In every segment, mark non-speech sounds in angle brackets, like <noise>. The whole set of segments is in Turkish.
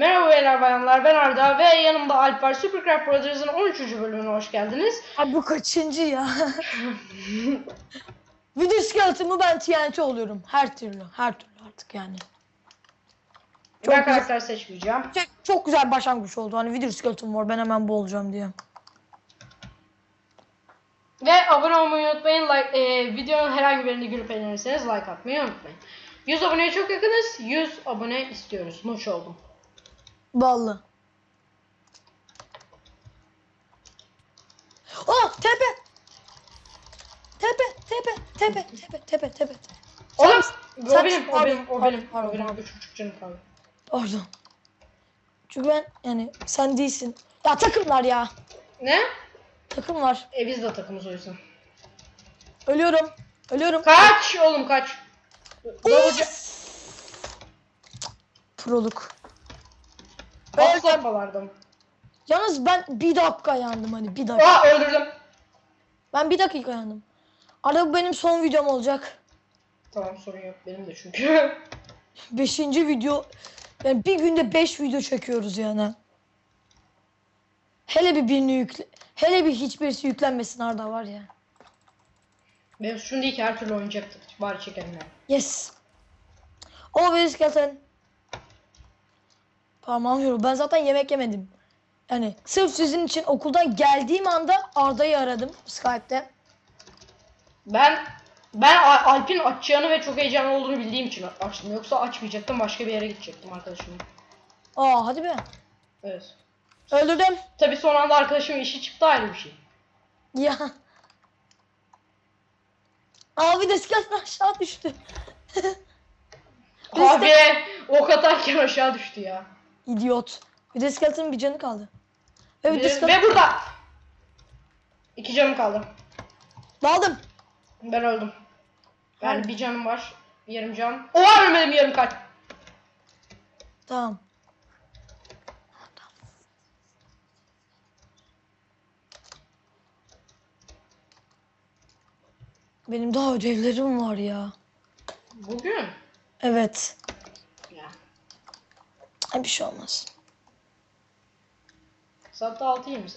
Merhaba beyler bayanlar ben Arda ve yanımda Alp var. Supercraft Brothers'ın 13. bölümüne hoş geldiniz. Abi bu kaçıncı ya? <laughs> Video skeleton'ı ben TNT oluyorum. Her türlü. Her türlü artık yani. Çok ben güzel. karakter seçmeyeceğim. Çok, çok güzel başlangıç oldu. Hani video skeleton var ben hemen bu olacağım diye. Ve abone olmayı unutmayın. Like, e, videonun herhangi birinde gülüp eğlenirseniz like atmayı unutmayın. 100 aboneye çok yakınız. 100 abone istiyoruz. Nuş oldum. Ballı. Oh tepe. Tepe tepe tepe tepe tepe tepe. Oğlum o benim, o benim, o benim, o benim. pardon. 3.5 canım kaldı. Pardon. Çünkü ben yani sen değilsin. Ya takımlar ya. Ne? Takımlar. E biz de takımız o yüzden. Ölüyorum. Ölüyorum. Kaç oğlum kaç. Davulcu. Proluk. Alt lampalardım. Yalnız ben bir dakika yandım hani bir dakika. Aa öldürdüm. Ben bir dakika yandım. Arada bu benim son videom olacak. Tamam sorun yok benim de çünkü. <laughs> Beşinci video. Yani bir günde beş video çekiyoruz yani. Hele bir birini yükle. Hele bir hiçbirisi yüklenmesin Arda var ya. Benim suçum değil ki her türlü oynayacaktık. Bari çekelim yani. Yes. Bir skeleton. Parmağım yoruldu. Ben zaten yemek yemedim. Yani sırf sizin için okuldan geldiğim anda Arda'yı aradım Skype'te. Ben ben Alp'in açacağını ve çok heyecanlı olduğunu bildiğim için açtım. Yoksa açmayacaktım başka bir yere gidecektim arkadaşımla. Aa hadi be. Evet. Öldürdüm. Tabi son anda arkadaşımın işi çıktı ayrı bir şey. Ya. Abi de skeleton aşağı düştü. Abi ok atarken aşağı düştü ya. İdiot. Bir de skeletonun bir canı kaldı. Ve bir de skeleton... ve burada. İki canım kaldı. Daldım. Ben öldüm. Yani Harbi. bir canım var. Yarım can. Oha ölmedim yarım kalp. Tamam. Benim daha ödevlerim var ya. Bugün. Evet. Bir şey olmaz. Saatte 6.28.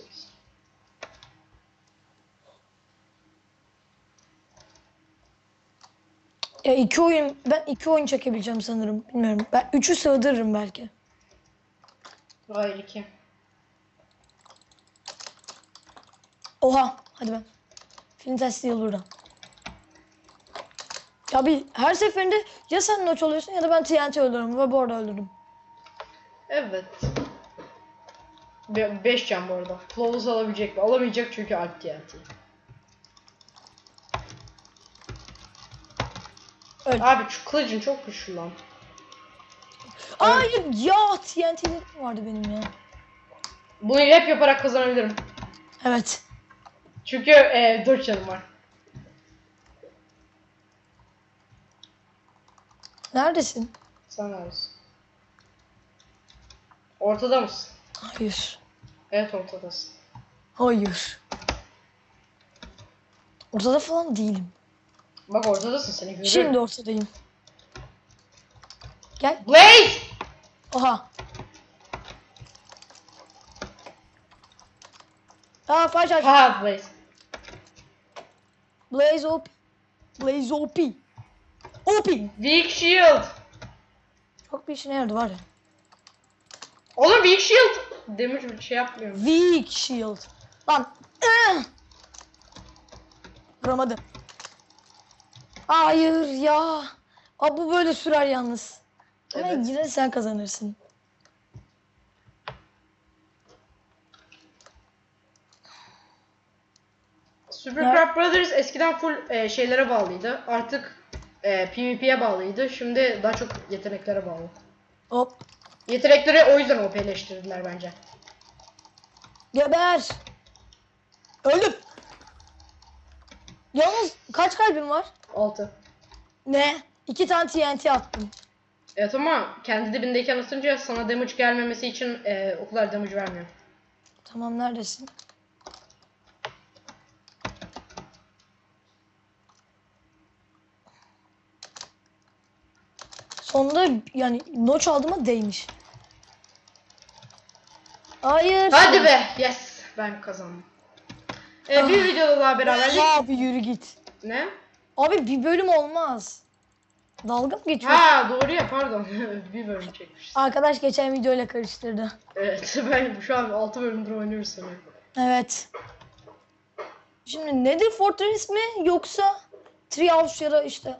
Ya iki oyun, ben iki oyun çekebileceğim sanırım. Bilmiyorum. Ben üçü sığdırırım belki. Hayır iki. Oha. Hadi ben. Film testi yıl burada. Ya bir her seferinde ya sen noç oluyorsun ya da ben TNT öldürürüm ve bu arada öldürdüm. Evet. 5 can bu arada. Flawless alabilecek mi? Alamayacak çünkü Alp TNT. Öl. Abi şu kılıcın çok güçlü lan. Hayır ya TNT'lerim vardı benim ya. Bunu hep yaparak kazanabilirim. Evet. Çünkü e, 4 canım var. Neredesin? Sen neredesin? Ortada mısın? Hayır. Evet ortadasın. Hayır. Ortada falan değilim. Bak ortadasın seni görüyorum. Şimdi ortadayım. Gel. Blaze! Oha. Aa flash aç. Ha Blaze. Blaze OP. Blaze OP. OP. Weak Shield. Çok bir işine yaradı var ya. Oğlum Weak Shield. Damage bir şey yapmıyorum. Weak shield. Lan. Vuramadım. Hayır ya. Aa, bu böyle sürer yalnız. Ama Evet. yine sen kazanırsın. Supercraft Brothers eskiden full e, şeylere bağlıydı. Artık e, PvP'ye bağlıydı. Şimdi daha çok yeteneklere bağlı. Hop. Yetenekleri o yüzden OP'leştirdiler bence. Geber. Öldüm. Yalnız kaç kalbim var? 6. Ne? İki tane TNT attım. Evet ama kendi dibindeyken atınca sana damage gelmemesi için e, o kadar damage vermiyor. Tamam neredesin? Sonunda yani noç aldığıma değmiş. Hayır. Hadi be. Yes. Ben kazandım. Ee, bir videoda daha beraberlik. Abi yürü git. Ne? Abi bir bölüm olmaz. Dalga mı geçiyorsun? Ha doğru ya pardon. <laughs> bir bölüm çekmişiz. Arkadaş geçen videoyla karıştırdı. Evet <laughs> ben şu an 6 bölümdür oynuyoruz sanıyorum. Evet. Şimdi nedir Fortress mi yoksa Treehouse ya da işte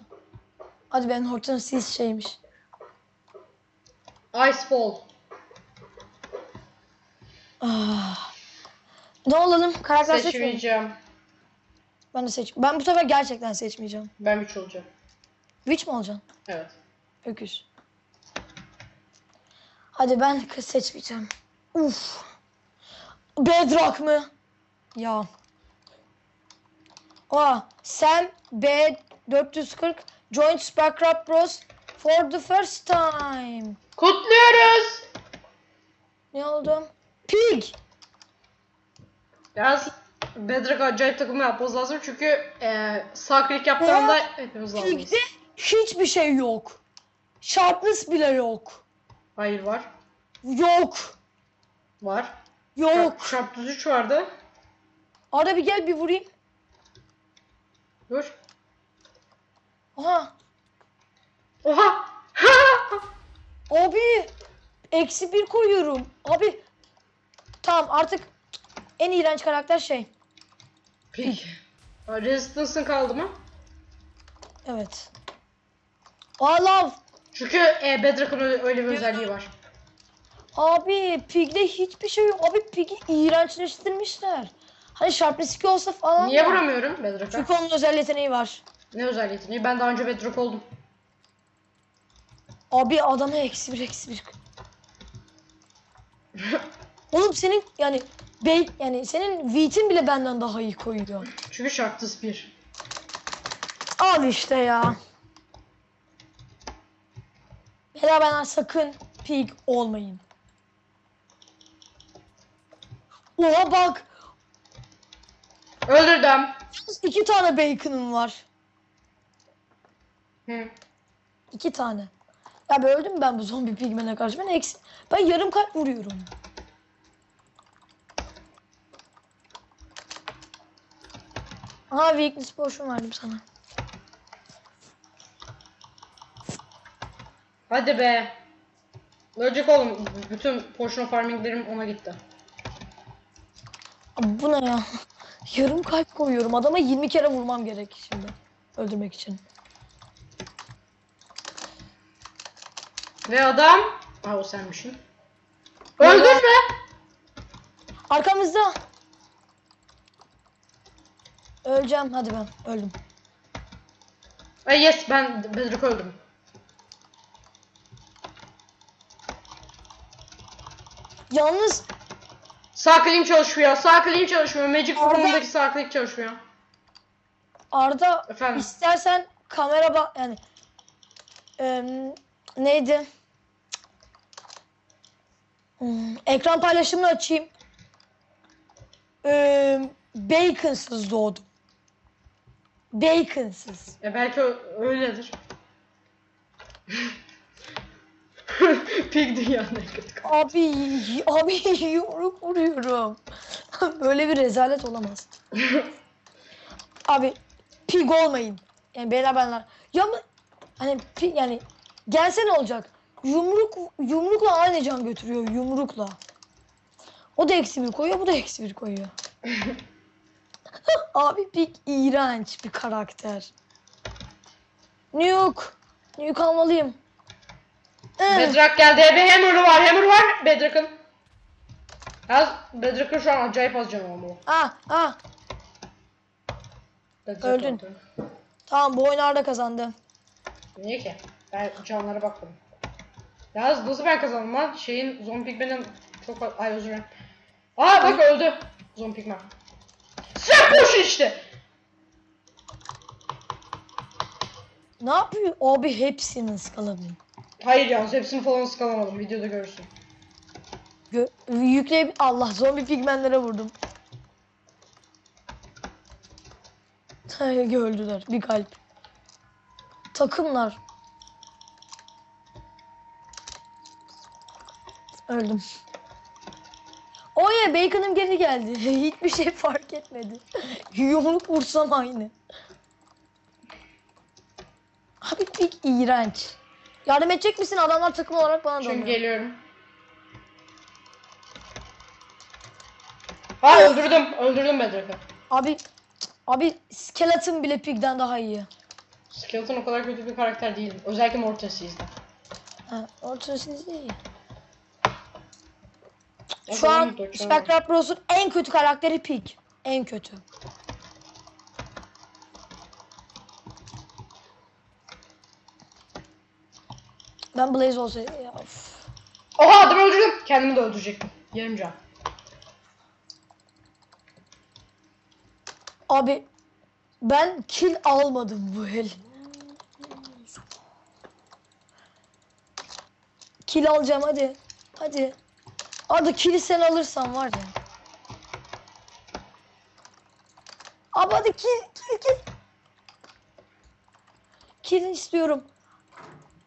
Hadi ben Horton Seas şeymiş. Icefall. Ah. Ne olalım? Karakter seçmeyelim. Seçmeyeceğim. Ben de seç. Ben bu sefer gerçekten seçmeyeceğim. Ben 3 olacağım. Witch mi olacaksın? Evet. Öküz. Hadi ben kız seçmeyeceğim. Uf. Bedrock mı? Ya. Aa, Sam B 440 joined Sparkrap Bros for the first time. Kutluyoruz. Ne oldu? Pig. Yalnız Bedrock acayip takımı yapmamız lazım çünkü e, sağ klik yaptığı anda hepimiz lazımız. Pig'de hiçbir şey yok. Sharpness bile yok. Hayır var. Yok. Var. Yok. Sharp 3 vardı. Arada bir gel bir vurayım. Dur. Aha. Oha. <laughs> Abi eksi bir koyuyorum. Abi tamam artık en iğrenç karakter şey. Peki. Resistance'ın kaldı mı? Evet. Love. Çünkü e, Bedrock'ın öyle, bir özelliği var. Abi Pig'de hiçbir şey yok. Abi Pig'i iğrençleştirmişler. Hani Sharpness 2 olsa falan. Niye da. vuramıyorum Bedrock'a? Çünkü onun özel yeteneği var. Ne özel yeteneği? Ben daha önce Bedrock oldum. Abi adama eksi bir eksi bir. Oğlum senin yani bey yani senin V'tin bile benden daha iyi koyuyor. Çünkü Sharpness 1. Al işte ya. Beraber sakın pig olmayın. Oha bak. Öldürdüm. iki tane bacon'ım var. Hı. İki tane. Böyle öldüm ben bu zombi pigmene karşı. Ben eksi... Ben yarım kalp vuruyorum. Aha weakness potion verdim sana. Hadi be. Ölecek oğlum. Bütün potion farminglerim ona gitti. Abi bu ne ya? <laughs> Yarım kalp koyuyorum. Adama 20 kere vurmam gerek şimdi. Öldürmek için. Ve adam... Ha o senmişsin. Öldürme. Arkamızda. Öleceğim. Hadi ben. Öldüm. Ay yes ben Bedrock öldüm. Yalnız Sağ kliğim çalışmıyor. Sağ kliğim çalışmıyor. Magic Orada- Form'daki sağ klik çalışmıyor. Arda Efendim? istersen kamera bak yani neydi? Hmm, ekran paylaşımını açayım. Em, baconsız doğdum. Baconsız. E belki öyledir. <laughs> Pig dünyanın en kötü. Abi abi yumruk vuruyorum. <laughs> Böyle bir rezalet olamaz. <laughs> abi pig olmayın. Yani beraberler. Ya mı hani pi- yani gelse ne olacak? Yumruk yumrukla aynı can götürüyor yumrukla. O da eksi bir koyuyor, bu da eksi bir koyuyor. <laughs> abi pig iğrenç bir karakter. Nuke. Nuke almalıyım. Bedrock geldi. Ve Hammer'ı var. Hammer var. Bedrock'ın. Yalnız Bedrock'ın şu an acayip az canı olmalı. Ah ah. Bedrock Öldün. öldü. Tamam bu oyun Arda kazandı. Niye ki? Ben canlara bakmadım. Yalnız nasıl ben kazandım lan? Şeyin Zombie Pigman'ın çok Ay özür dilerim. Aa bak öldü. Zombie Pigman. Sen boş işte. Ne yapıyor? Abi hepsini ıskaladım. Hayır yalnız hepsini falan ıskalamadım. Videoda görürsün. Gö yükleyip Allah zombi pigmenlere vurdum. Öldüler. Bir kalp. Takımlar. Öldüm. O ya Bacon'ım geri geldi. <laughs> Hiçbir şey fark etmedi. <laughs> Yumruk vursam aynı. Abi pek iğrenç. Yardım edecek misin? Adamlar takım olarak bana Şimdi dalıyor. geliyorum. Ha öldürdüm. Öldürdüm Bedrock'ı. Abi abi Skeleton bile Pig'den daha iyi. Skeleton o kadar kötü bir karakter değil. Özellikle Mortal Seas'de. Ha, ortası değil. O Şu an Spectre Bros'un en kötü karakteri Pig. En kötü. Ben Blaze olsaydı ya of. Oha adamı öldürdüm. Kendimi de öldürecektim. Yarım can. Abi ben kill almadım bu el. Kill alacağım hadi. Hadi. Hadi kill'i sen alırsan var ya. Abi hadi kill kill kill. Kill istiyorum.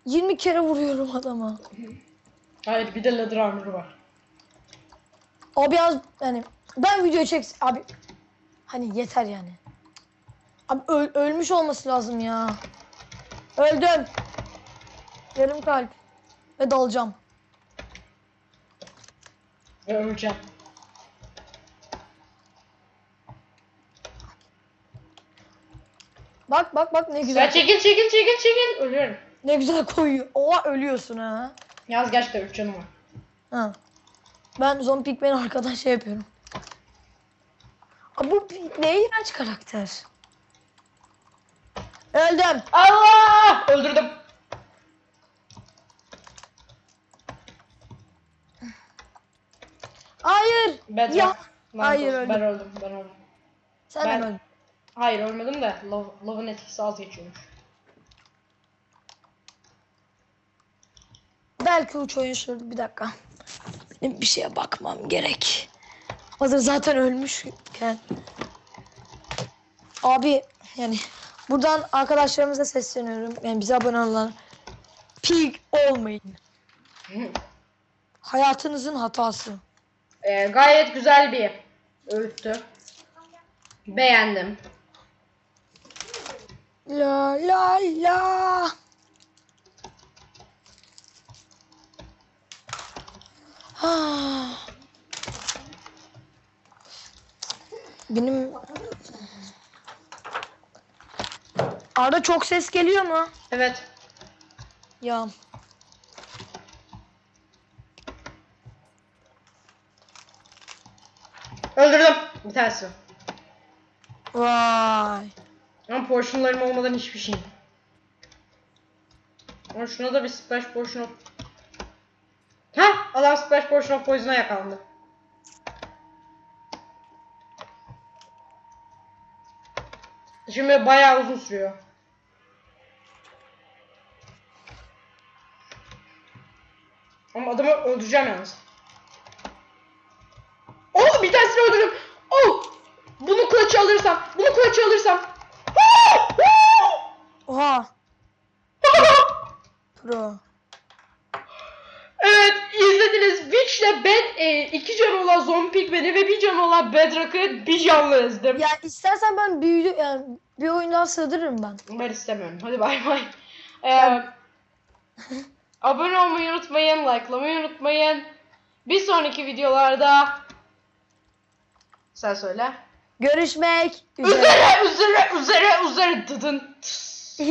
20 kere vuruyorum adama. Hayır bir de leather armor'ı var. Abi yalnız yani ben video çek abi hani yeter yani. Abi öl- ölmüş olması lazım ya. Öldüm. Yarım kalp ve dalacağım. Ve öleceğim. Bak bak bak ne güzel. çekil çekil çekil çekil. Ölüyorum. Ne güzel koyuyor. Oha ölüyorsun ha. Yalnız gerçekten 3 canım var. Ha. Ben Zombie Pigman arkadan şey yapıyorum. Abi bu ne iğrenç karakter. Öldüm. Allah! Öldürdüm. Hayır. Bedrock. Ya. Lanet Hayır, öldüm. Ben öldüm. Ben öldüm. Sen Ben- öldün? Hayır ölmedim de love, love'ın etkisi az geçiyormuş. Belki uç oyun şurada bir dakika. Benim bir şeye bakmam gerek. Hazır zaten ölmüşken. Abi yani buradan arkadaşlarımıza sesleniyorum. Yani bize abone olanlar. Pig olmayın. <laughs> Hayatınızın hatası. Ee, gayet güzel bir öğüttü. Beğendim. La la la. Ah. Benim Arda çok ses geliyor mu? Evet. Ya. Öldürdüm. Bir tanesi. Vay. Ama portionlarım olmadan hiçbir şeyim. Ama şuna da bir splash portion of... Hah! Adam splash portion of poison'a yakalandı. Şimdi bayağı uzun sürüyor. Ama adamı öldüreceğim yalnız. Oh bir tanesini öldürdüm. Oh! Bunu clutch alırsam, bunu clutch alırsam. Oh! Oh! Oha. <laughs> Pro. Evet izlediniz. Witch'le ben e, iki can olan Zombie Pigman'i ve bir can olan Bedrock'ı bir canlı ezdim. Ya istersen ben video yani bir oyun daha sığdırırım ben. Ben istemiyorum. Hadi bay bay. Ee, abone olmayı unutmayın, likelamayı unutmayın. Bir sonraki videolarda sen söyle. Görüşmek üzere. Üzere üzere üzere üzere dıdın. Tıs.